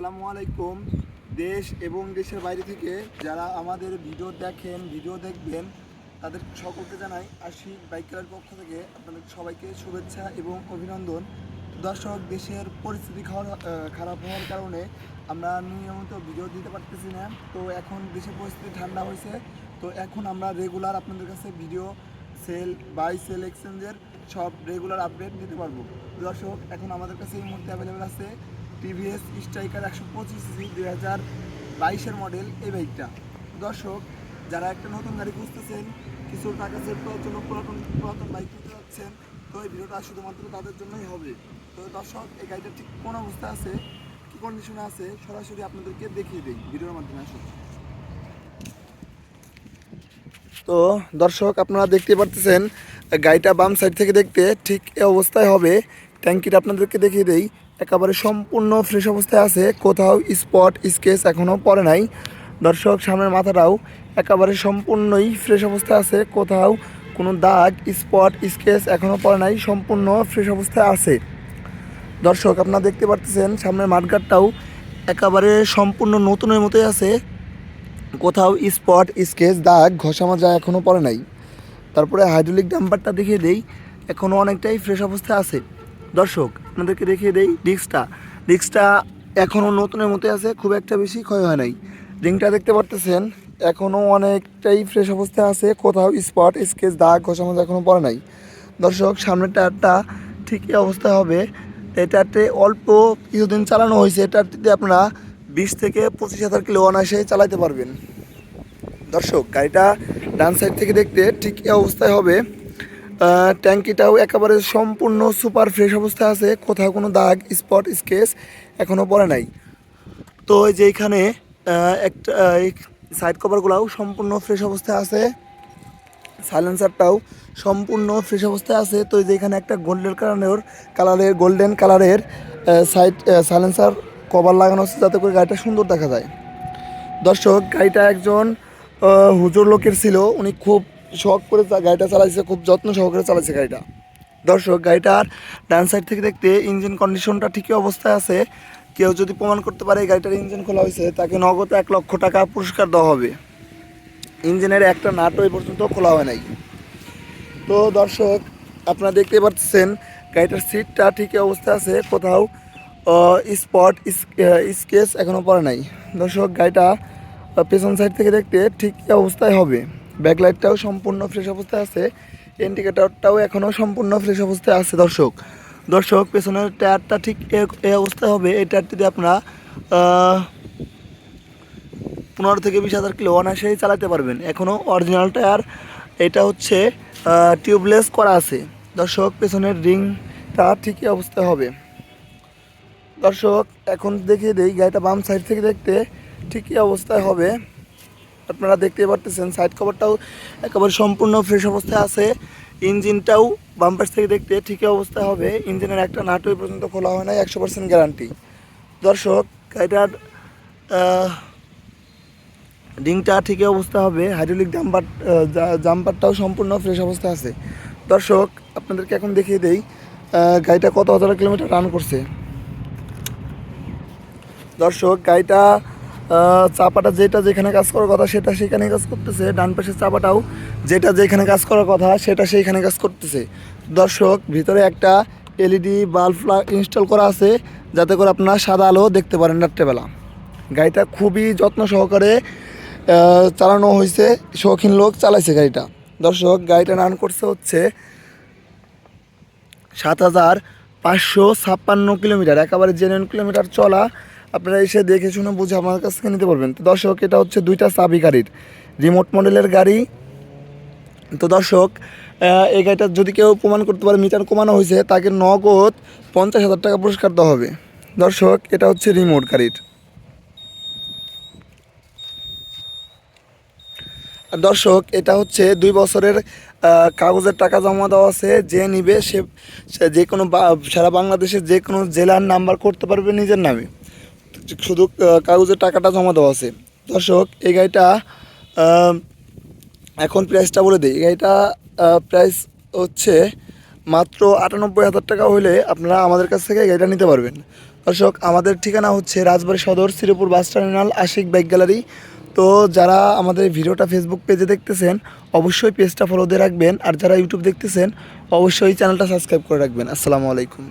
আসসালামু আলাইকুম। দেশ এবং দেশের বাইরে থেকে যারা আমাদের ভিডিও দেখেন, ভিডিও দেখবেন, তাদের সকলকে জানাই আশিক বাইকারের পক্ষ থেকে আপনাদের সবাইকে শুভেচ্ছা এবং অভিনন্দন। দর্শক, দেশের পরিস্থিতি খারাপ হওয়ার কারণে আমরা নিয়মিত ভিডিও দিতে পারতেছি না। তো এখন দেশের পরিস্থিতি ঠান্ডা হয়েছে। তো এখন আমরা রেগুলার আপনাদের কাছে ভিডিও, সেল বাই সেল এক্সচেঞ্জের সব রেগুলার আপডেট দিতে পারব। দর্শক, এখন আমাদের কাছে এই মুহূর্তে অ্যাভেলেবেল আছে টিভিএস স্ট্রাইকার একশো পঁচিশ সিসি দুই হাজার বাইশের মডেল এই বাইকটা। দর্শক, যারা একটা নতুন গাড়ি খুঁজতেছেন, কিছু টাকা সেভ করার জন্য পুরাতন পুরাতন বাইক কিনতে যাচ্ছেন, তো এই ভিডিওটা শুধুমাত্র তাদের জন্যই হবে। তো দর্শক, এই গাড়িটা ঠিক কোন অবস্থায় আছে, কী কন্ডিশনে আছে, সরাসরি আপনাদেরকে দেখিয়ে দিই ভিডিওর মাধ্যমে আসুন। তো দর্শক, আপনারা দেখতে পারতেছেন, গাড়িটা বাম সাইড থেকে দেখতে ঠিক এ অবস্থায় হবে। ট্যাঙ্কিটা আপনাদেরকে দেখিয়ে দেই একেবারে সম্পূর্ণ ফ্রেশ অবস্থায় আছে, কোথাও স্পট স্কেচ এখনও পড়ে নাই। দর্শক, সামনের মাথাটাও একেবারে সম্পূর্ণই ফ্রেশ অবস্থায় আছে, কোথাও কোনো দাগ স্পট স্কেচ এখনও পড়ে নাই, সম্পূর্ণ ফ্রেশ অবস্থায় আছে। দর্শক, আপনারা দেখতে পারতেছেন, সামনের মাঠঘাটটাও একেবারে সম্পূর্ণ নতুনের মতোই আছে। কোথাও স্পট স্কেচ দাগ, ঘষা মাজা এখনও পড়ে নাই। তারপরে হাইড্রোলিক ডাম্পারটা দেখিয়ে দেই এখনও অনেকটাই ফ্রেশ অবস্থায় আছে। দর্শক আপনাদেরকে দেখিয়ে দেই ডিস্কটা। ডিস্কটা এখনও নতুনের মতোই আছে, খুব একটা বেশি ক্ষয় হয় নাই। রিংটা দেখতে পারতেছেন এখনও অনেকটাই ফ্রেশ অবস্থায় আছে, কোথাও স্পট স্কেচ দাগ ঘষা মাজা এখনও পড়ে নাই। দর্শক সামনের টায়ারটা ঠিকই এই অবস্থায় হবে। টায়ারটি অল্প কিছুদিন চালানো হয়েছে টায়ারটিতে আপনারা বিশ থেকে পঁচিশ হাজার কিলো অনায়াসে চালাতে পারবেন। দর্শক, গাড়িটা ডান সাইড থেকে দেখতে ঠিক অবস্থায় হবে। ট্যাঙ্কিটাও একেবারে সম্পূর্ণ সুপার ফ্রেশ অবস্থায় আছে, কোথাও কোনো দাগ, স্পট, স্কেচ এখনও পড়ে নাই। তো যে এখানে একটা সাইড কভারগুলোও সম্পূর্ণ ফ্রেশ অবস্থায় আছে সাইলেন্সারটাও সম্পূর্ণ ফ্রেশ অবস্থায় আছে। তো যে এখানে একটা গোল্ডেন কালারের কালারের গোল্ডেন কালারের সাইড সাইলেন্সার কভার লাগানো আছে যাতে করে গাড়িটা সুন্দর দেখা যায়। দর্শক, গাড়িটা একজন হুজুর লোকের ছিল, উনি খুব শখ করে গাড়িটা চালাইছে, খুব যত্ন সহকারে চালাইছে গাড়িটা। দর্শক, গাড়িটার ডান সাইড থেকে দেখতে ইঞ্জিন কন্ডিশনটা ঠিকই অবস্থায় আছে। কেউ যদি প্রমাণ করতে পারে গাড়িটার ইঞ্জিন খোলা হয়েছে, তাকে নগদ এক লক্ষ টাকা পুরস্কার দেওয়া হবে। ইঞ্জিনের একটা নাটও এই পর্যন্ত খোলা হয় নাই। তো দর্শক, আপনারা দেখতে পাচ্ছেন, গাড়িটার সিটটা ঠিকই অবস্থায় আছে, কোথাও স্পট স্কেচ এখনও পড়ে নাই। দর্শক, গাড়িটা পেছন সাইড থেকে দেখতে ঠিক অবস্থায় হবে। ব্যাকলাইটটাও সম্পূর্ণ ফ্রেশ অবস্থায় আছে ইন্ডিকেটরটাও এখনও সম্পূর্ণ ফ্রেশ অবস্থায় আছে, দর্শক। দর্শক, পেছনের টায়ারটা ঠিক এ- অবস্থায় হবে। এই টায়ারটিতে আপনারা পনেরো থেকে বিশ হাজার কিলো অনায়াসেই চালাতে পারবেন। এখনও অরিজিনাল টায়ার এটা হচ্ছে টিউবলেস করা আছে। দর্শক, পেছনের রিংটা ঠিকই অবস্থায় হবে। দর্শক, এখন দেখিয়ে দেই, গাড়িটা বাম সাইড থেকে দেখতে ঠিকই অবস্থায় হবে। আপনারা দেখতে পারতেছেন সাইড কভারটাও একেবারে সম্পূর্ণ ফ্রেশ অবস্থায় আছে। ইঞ্জিনটাও বাম পাশ থেকে দেখতে ঠিকই অবস্থায় হবে। ইঞ্জিনের একটা নাটু এই পর্যন্ত খোলা হয় না একশো পার্সেন্ট গ্যারান্টি দর্শক, গাড়িটার ডিংটা ঠিকই অবস্থা হবে। হাইড্রোলিক জাম্পার জাম্পারটাও সম্পূর্ণ ফ্রেশ অবস্থা আছে। দর্শক, আপনাদেরকে এখন দেখিয়ে দেই গাড়িটা কত হাজার কিলোমিটার রান করছে। দর্শক, গাড়িটা চাপাটা যেটা যেখানে কাজ করার কথা সেটা সেখানে কাজ করতেছে। ডান পাশের চাপাটাও যেটা যেখানে কাজ করার কথা সেটা সেইখানে কাজ করতেছে। দর্শক, ভিতরে একটা এলইডি বাল্ব ইনস্টল করা আছে, যাতে করে আপনারা সাদা আলো দেখতে পারেন রাত্রেবেলা। গাড়িটা খুবই যত্ন সহকারে চালানো হয়েছে, শৌখিন লোক চালাইছে গাড়িটা। দর্শক, গাড়িটা রান করছে হচ্ছে সাত হাজার পাঁচশো ছাপ্পান্ন কিলোমিটার, একেবারে জেনুইন কিলোমিটার চলা আপনারা এসে দেখে শুনে বুঝে আমার কাছ থেকে নিতে পারবেন। তো দর্শক, এটা হচ্ছে দুইটা চাবি গাড়ির। রিমোট মডেলের গাড়ি। তো দর্শক এই গাড়িটা যদি কেউ প্রমাণ করতে পারে, মিটার কমানো হয়েছে, তাকে নগদ পঞ্চাশ হাজার টাকা পুরস্কার দেওয়া হবে। দর্শক, এটা হচ্ছে রিমোট গাড়ির। দর্শক, এটা হচ্ছে দুই বছরের কাগজের টাকা জমা দেওয়া আছে। যে নিবে, সে যে কোনো সারা বাংলাদেশের যে কোনো জেলার নাম্বার করতে পারবে নিজের নামে। শুধু কাগজের টাকাটা জমা দেওয়া আছে। দর্শক, এই গাড়িটা এখন প্রাইসটা বলে দিই। গাড়িটা প্রাইস হচ্ছে মাত্র আটানব্বই হাজার টাকা হলে আপনারা আমাদের কাছ থেকে গাড়িটা নিতে পারবেন। দর্শক, আমাদের ঠিকানা হচ্ছে Rajbari Sadar, Sreepur bus terminal, Ashik bike gallery. তো যারা আমাদের ভিডিওটা ফেসবুক পেজে দেখতেছেন, অবশ্যই পেজটা ফলো দিয়ে রাখবেন। আর যারা ইউটিউব দেখতেছেন, অবশ্যই চ্যানেলটা সাবস্ক্রাইব করে রাখবেন। আসসালামু আলাইকুম।